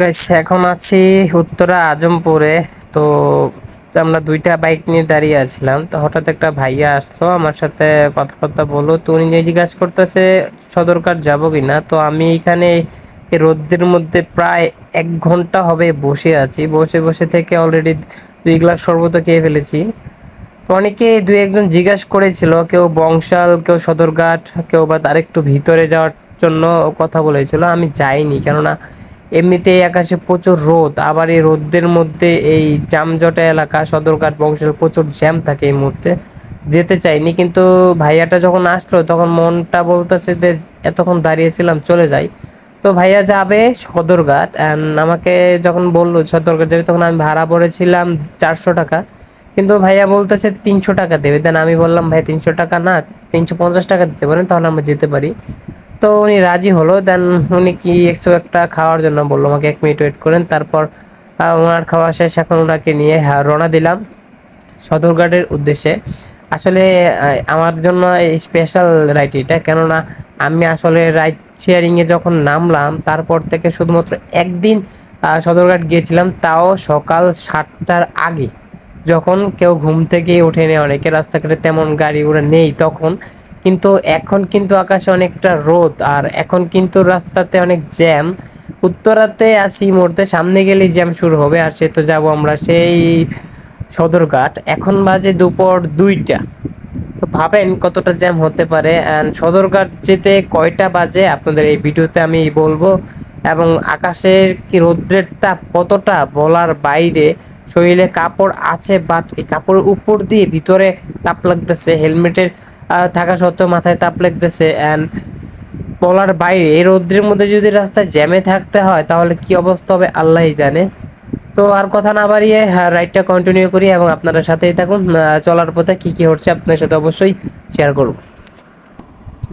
Guys এখন আছি উত্তরা আজমপুরে। তো আমরা দুইটা বাইক নিয়ে দাঁড়িয়ে আছিলাম। তো হঠাৎ একটা ভাইয়া আসলো, আমার সাথে কথাবার্তা বলল, তো উনি জিজ্ঞাসা করতেছে, সদরঘাট যাব কিনা? তো আমি এখানে রোদ্রের মধ্যে প্রায় এক ঘণ্টা হবে বসে আছি। বসে বসে থেকে অলরেডি দুই গ্লাস শরবত খেয়ে ফেলেছি। তো অনেকে দুই একজন জিজ্ঞাসা করেছিল, কেউ বংশাল, কেউ সদরঘাট, কেউ বা তার একটু ভিতরে যাওয়ার জন্য কথা বলেছিল। আমি যাইনি, কেননা এমনিতে আকাশে প্রচুর রোদ, আবার এই রোদের মধ্যে এই জামজটা এলাকা, সদরঘাট, বংশাল প্রচুর জ্যাম থাকে এই মুহূর্তে। যেতে চাইনি, কিন্তু ভাইয়াটা যখন আসলো, তখন মনটা বলতেছে যে এতক্ষণ দাঁড়িয়েছিলাম, চলে যাই। তো ভাইয়া যাবে সদরঘাট অ্যান্ড আমাকে যখন বলল সদরঘাট যাবে, তখন আমি ভাড়া পড়েছিলাম চারশো টাকা। কিন্তু ভাইয়া বলতেছে তিনশো টাকা দেবে। দেন আমি বললাম, ভাই, তিনশো টাকা না, তিনশো পঞ্চাশ টাকা দিতে পারেন, তাহলে আমরা যেতে পারি। তো উনি রাজি হলো দেন উনি কি একশো একটা খাওয়ার জন্য বলল আমাকে এক মিনিট ওয়েট করেন। তারপর ওনার খাওয়া শেষ এখন ওনাকে নিয়ে হ্যাঁ, রওনা দিলাম সদরঘাটের উদ্দেশ্যে। আসলে আমার জন্য স্পেশাল রাইড এটা কেননা আমি আসলে রাইড শেয়ারিংয়ে যখন নামলাম তারপর থেকে শুধুমাত্র একদিন সদরঘাট গিয়েছিলাম তাও সকাল সাতটার আগে। যখন কেউ ঘুম থেকে ওঠেনি অনেকে রাস্তাঘাটে তেমন গাড়ি ঘোড়া নেই তখন কিন্তু এখন কিন্তু আকাশে অনেকটা রোদ আর এখন কিন্তু রাস্তাতে অনেক জ্যাম। উত্তরাতে আসি মুহূর্তে, সামনে গেলেই জ্যাম শুরু হবে আর সে তো যাব আমরা সেই সদরঘাট। এখন বাজে দুপুর দুইটা। তো ভাবেন কতটা জ্যাম হতে পারে। অ্যান্ড সদরঘাট যেতে কয়টা বাজে আপনাদের এই ভিডিওতে আমি বলব। এবং আকাশের কি রৌদ্রের তাপ কতটা বলার বাইরে। শরীরে কাপড় আছে বাট এই কাপড়ের উপর দিয়ে ভিতরে তাপ লাগতেছে, হেলমেটের থাকা সত্ত্বেও মাথায় তাপ লাগতেছে অ্যান্ড বলার বাইরে, এই রৌদ্রের মধ্যে যদি রাস্তায় জ্যামে থাকতে হয়, তাহলে কি অবস্থা হবে আল্লাহই জানে। তো আর কথা না বাড়িয়ে রাইডটা কন্টিনিউ করি এবং আপনারা সাথেই থাকুন। চলার পথে কি কি হচ্ছে আপনার সাথে অবশ্যই শেয়ার করব।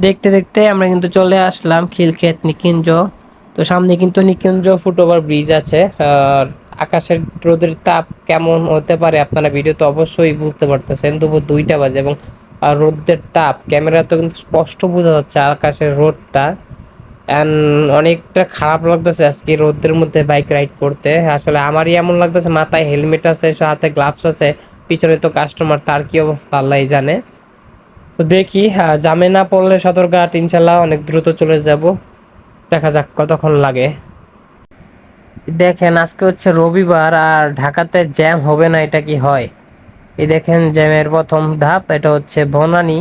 দেখতে দেখতে আমরা কিন্তু চলে আসলাম খিলক্ষেত নিকিঞ্জ। তো সামনে কিন্তু নিকিঞ্জ ফুটওভার ব্রিজ আছে। আর আকাশের রোদের তাপ কেমন হতে পারে আপনারা ভিডিও তো অবশ্যই বুঝতে পারতেছেন। দুপুর দুইটা বাজে এবং আহ, রোদের তাপ। ক্যামেরা তো কিন্তু স্পষ্ট বোঝা যাচ্ছে আকাশের রোদটা। অ্যান্ড অনেকটা খারাপ লাগতেছে আজকে রোদের মধ্যে বাইক রাইড করতে। আসলে আমারই এমন লাগতেছে মাথায় হেলমেট আছে হাতে গ্লাভস আছে পিছনে তো কাস্টমার তার কি অবস্থা আল্লাহ জানে। তো দেখি আহ, জামে না পড়লে সদরঘাট ইনশাল্লাহ অনেক দ্রুত চলে যাব। দেখা যাক কতক্ষণ লাগে। দেখেন আজকে হচ্ছে রবিবার আর ঢাকাতে জ্যাম হবে না এটা কি হয়? এই দেখেন জ্যামের প্রথম ধাপ, এটা হচ্ছে বনানী।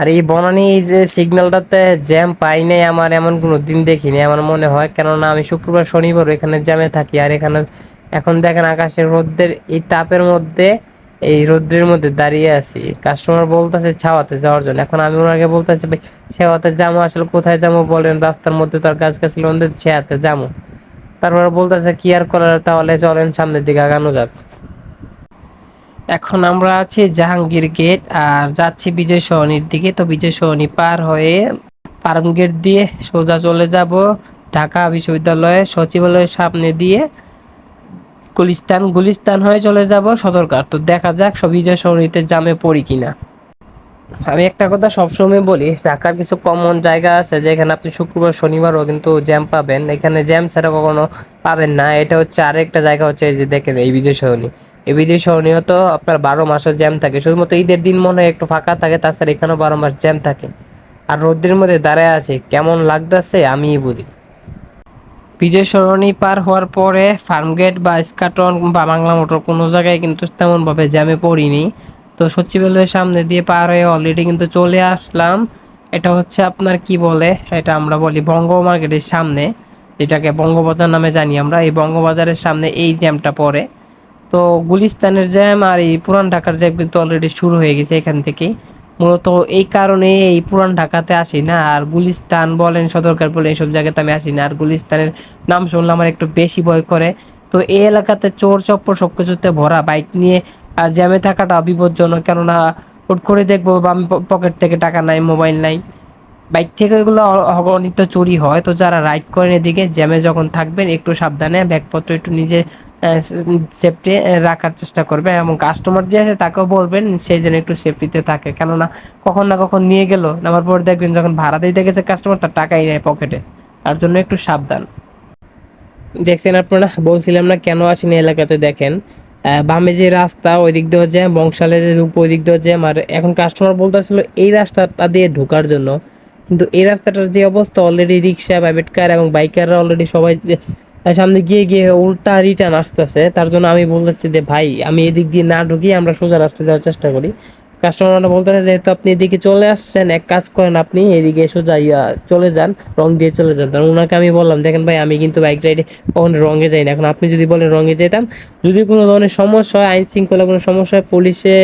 আর এই বনানি যে সিগন্যালটাতে জ্যাম পাই নাই, আমার এমন কোনো দিন দেখিনি, আমার মনে হয়। কেননা আমি শুক্রবার, শনিবার এখানে জ্যামে থাকি, আর এখানে এখন দেখেন আকাশের রোদ্রের এই তাপের মধ্যে, এই রোদ্রের মধ্যে দাঁড়িয়ে আছি। কাস্টমার বলতেছে ছাওয়াতে যাওয়ার জন্য। এখন আমি ওনাকে বলতেছি, ভাই, ছাওয়াতে যাব আসলে কোথায় যাব বলেন? রাস্তার মধ্যে তো আর গাছ গাছ লোনদের ছায়াতে যাব তারপর বলতেছে, কি আর করার? তাহলে চলেন সামনের দিকে আগানো যাক। এখন আমরা আছি জাহাঙ্গীর গেট আর যাচ্ছি বিজয় সরণির দিকে। তো বিজয় সরণি পার হয়ে ফার্ম গেট দিয়ে সোজা চলে যাব ঢাকা বিশ্ববিদ্যালয়ে সচিবালয়ের সামনে দিয়ে গুলিস্তান। গুলিস্তান হয়ে চলে যাব সদরঘাট। তো দেখা যাক সব বিজয় সরণিতে জামে পড়ি কিনা। আমি একটা কথা সবসময় বলি, ঢাকার কিছু কমন জায়গা আছে যেখানে আপনি শুক্রবার, শনিবারও কিন্তু জ্যাম পাবেন। এখানে জ্যাম ছাড়া কখনো পাবেন না। এটা হচ্ছে আরেকটা জায়গা হচ্ছে এই যে দেখেন এই বিজয় সরণি। এই বিজয় তো আপনার বারো মাসও জ্যাম থাকে। শুধুমাত্র ঈদের দিন মনে হয় একটু ফাঁকা থাকে, তাছাড়া এখানেও বারো মাস জ্যাম থাকে। আর রোদ্রের মধ্যে দাঁড়ায় আছে, কেমন লাগতেছে আমিই বুঝি। বিজয় সরণি পার হওয়ার পরে ফার্মগেট বা স্কাটন বা বাংলা মোটর কোনো জায়গায় কিন্তু তেমনভাবে জ্যামে পড়িনি। তো সচিবালয়ের সামনে দিয়ে পার হয়ে অলরেডি কিন্তু চলে আসলাম। এটা হচ্ছে আপনার কি বলে? এটা আমরা বলি বঙ্গ মার্কেটের সামনে, যেটাকে বঙ্গবাজার নামে জানি আমরা। এই বঙ্গবাজারের সামনে এই জ্যামটা পড়ে। তো গুলিস্তানের জ্যাম আর এই পুরান ঢাকার জ্যাম কিন্তু অলরেডি শুরু হয়ে গেছে এখান থেকেই। মূলত এই কারণে এই পুরান ঢাকাতে আসি না, আর গুলিস্তান বলেন সদরকার বলেন, এইসব জায়গাতে আমি আসি না। আর গুলিস্তানের নাম শুনলে আমার একটু বেশি ভয় করে। তো এই এলাকাতে চোর, চপ্পর সব কিছুতে ভরা। বাইক নিয়ে জ্যামে থাকাটা বিপজ্জনক। কেননা হুট করে দেখব বাম পকেট থেকে টাকা নাই, মোবাইল নাই। বাইক থেকে এগুলো অগণিত চুরি হয়। তো যারা রাইড করেন এদিকে, জ্যামে যখন থাকবেন, একটু সাবধানে ব্যাগপত্র একটু নিজে সেফটি রাখার চেষ্টা করবে। এবং কাস্টমার যে আছে তাকেও বলবেন সেই যেন একটু সেফটিতে থাকে। কেননা, কখন না কখন নিয়ে গেল নেওয়ার পর দেখবেন যখন ভাড়া দিতে গেছে কাস্টমার তার টাকাই নেয় পকেটে তার জন্য একটু সাবধান। দেখছেন আপনারা? বলছিলাম না, কেন আসেনি এলাকাতে? দেখেন বামে যে রাস্তা ওই দিক দিয়ে জ্যাম, বংশালের ওই দিক দিয়ে জ্যাম। আর এখন কাস্টমার বলতেছিল, এই রাস্তাটা দিয়ে ঢোকার জন্য কিন্তু এই রাস্তাটার যে অবস্থা অলরেডি রিক্সা প্রাইভেট কার এবং বাইকাররা অলরেডি সবাই সামনে গিয়ে গিয়ে উল্টা রিটার্ন আসতেছে। তার জন্য আমি বলতেছি যে, ভাই, আমি এদিক দিয়ে না ঢুকিয়ে আমরা সোজা রাস্তায় যাওয়ার চেষ্টা করি। কাস্টমাররা বলতেছে যেহেতু আপনি এদিকে চলে আসছেন, এক কাজ করেন আপনি, এদিকে সোজা চলে যান, রং দিয়ে চলে যান। তখন ওনাকে আমি বললাম, দেখেন ভাই, আমি কিন্তু বাইক রাইডে কখনো রঙে যাই না। এখন আপনি যদি বলেন রঙে যেতাম, যদি কোনো ধরনের সমস্যা হয় আইন শৃঙ্খলা কোনো সমস্যা হয় পুলিশে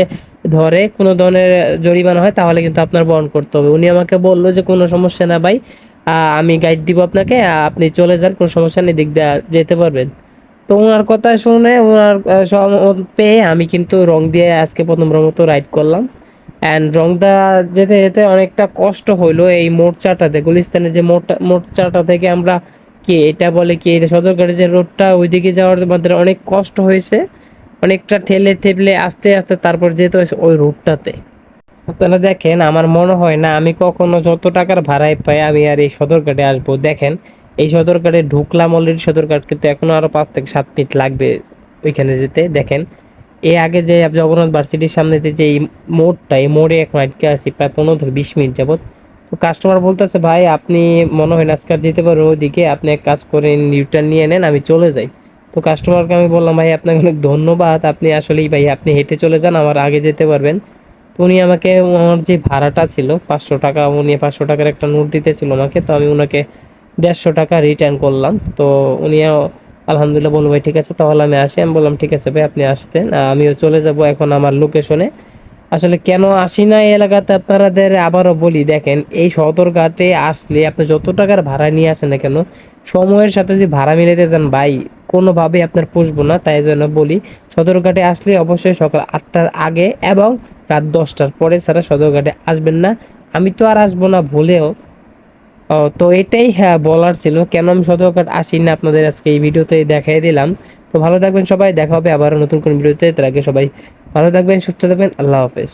ধরে কোনো ধরনের জরিমানা হয়, তাহলে কিন্তু আপনার বহন করতে হবে। উনি আমাকে বলল যে, কোনো সমস্যা না ভাই আমি গাইড দিব আপনাকে আপনি চলে যান, কোনো সমস্যা নেই, দিক দিয়ে যেতে পারবেন। তো ওনার কথা শুনে ওনার পেয়ে আমি কিন্তু রং দিয়ে আজকে প্রথমবার মতো রাইড করলাম। অ্যান্ড রংদা যেতে যেতে অনেকটা কষ্ট হইল এই মোর্চাটাতে গুলিস্তানের যে মোড়টা মোর্চাটা থেকে আমরা কি, এটা বলে কি, এটা সদরঘাটের যে রোডটা ওইদিকে যাওয়ার মধ্যে অনেক কষ্ট হয়েছে। অনেকটা ঠেলে ঠেলে আস্তে আস্তে তারপর যেতে হয়েছে ওই রুটটাতে। আপনারা দেখেন, আমার মনে হয় না আমি কখনো যত টাকার ভাড়ায় পাই আমি আর এই সদরঘাটে আসব। দেখেন, এই সদরঘাটে ঢুকলাম অলরেডি সদরঘাট কিন্তু এখনও আরও পাঁচ থেকে সাত মিনিট লাগবে ওইখানে যেতে। দেখেন, এর আগে যে জগন্নাথ ভার্সিটির সামনে যে এই মোড়টা, এই মোড়ে এখন আটকে আছি প্রায় পনেরো থেকে বিশ মিনিট যাবত তো কাস্টমার বলতেছে, ভাই, আপনি মনে হয় না আজকে যেতে পারবেন ওইদিকে। আপনি এক কাজ করেন রিটার্ন নিয়ে নেন, আমি চলে যাই। তো কাস্টমারকে আমি বললাম, ভাই, আপনাকে অনেক ধন্যবাদ। আপনি আসলেই ভাই, আপনি হেঁটে চলে যান, আমার আগে যেতে পারবেন। তো উনি আমাকে আমার যে ভাড়াটা ছিল, পাঁচশো টাকা, উনি পাঁচশো টাকার একটা নোট দিতেছিল আমাকে। তো আমি ওনাকে দেড়শো টাকা রিটার্ন করলাম। তো উনিও আলহামদুলিল্লাহ বলব ভাই, ঠিক আছে, তাহলে আমি আসি। আমি বললাম, ঠিক আছে, ভাই, আপনি আসতেন। আমিও চলে যাব এখন আমার লোকেশনে আসলে কেন আসি না এই এলাকাতে? আপনাদের আবারও বলি, দেখেন, এই সদরঘাটে আসলে আপনি যত টাকার ভাড়া নিয়ে আসেন না কেন, সময়ের সাথে যদি ভাড়া মিলাতে যান, ভাই কোনোভাবেই আপনার পুষবো না, তাই জন্য বলি, সদরঘাটে আসলে অবশ্যই সকাল আটটার আগে এবং রাত দশটার পরে ছাড়া সদরঘাটে আসবেন না। আমি তো আর আসব না ভুলেও। তো এটাই হ্যাঁ বলার ছিল, কেন আমি সদরঘাট আসি না আপনাদের আজকে এই ভিডিওতে দেখাই দিলাম। তো ভালো থাকবেন সবাই, দেখা হবে আবার নতুন কোন ভিডিওতে, তার আগে সবাই ভালো থাকবেন, সুস্থ থাকবেন, আল্লাহ হাফেজ।